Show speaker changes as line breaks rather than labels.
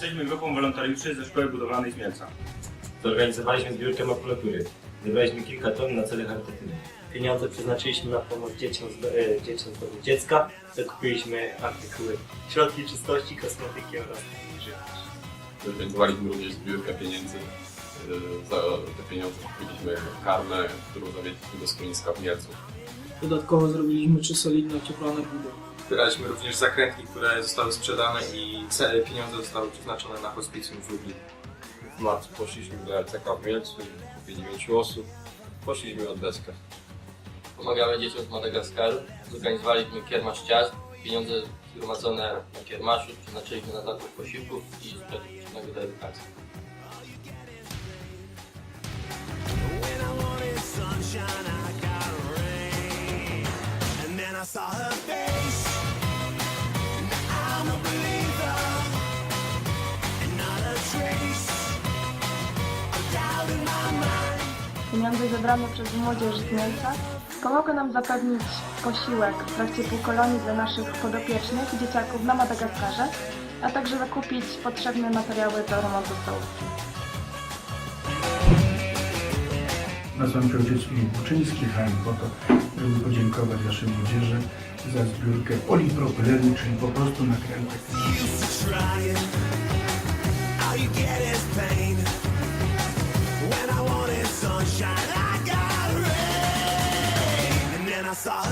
Jesteśmy grupą wolontariuszy ze Szkoły Budowlanej z Mielca.
Zorganizowaliśmy zbiórkę makulatury. Zebraliśmy kilka ton na cele charytatywne. Pieniądze przeznaczyliśmy na pomoc dzieciom z, e, dzieciom z domu dziecka. Zakupiliśmy artykuły, środki czystości, kosmetyki oraz żywność.
Zorganizowaliśmy również zbiórkę pieniędzy. Yy, Za te pieniądze kupiliśmy karmę, którą zawieźliśmy do schroniska w Mielcu.
Dodatkowo zrobiliśmy trzy solidne ocieplone budy.
Zbieraliśmy również zakrętki, które zostały sprzedane i pieniądze zostały przeznaczone na hospicjum w Lublinie.
W marcu poszliśmy do LCK w Mielcu, grupie 9 osób. Poszliśmy od deskę.
Pomagamy dzieciom z Madagaskaru. Zorganizowaliśmy kiermasz ciast. Pieniądze zgromadzone na kiermaszu przeznaczyliśmy na zakup posiłków i sprzętu do edukacji.
Pieniądze zebrane przez młodzież z Mielca pomogą nam zapewnić posiłek w trakcie półkolonii dla naszych podopiecznych i dzieciaków na Madagaskarze, a także zakupić potrzebne materiały do remontu stołówki.
Nazywam się Filip Buczyński, jechałem po to, żeby podziękować naszej młodzieży za zbiórkę polipropylenu, czyli po prostu nakrętek.
side.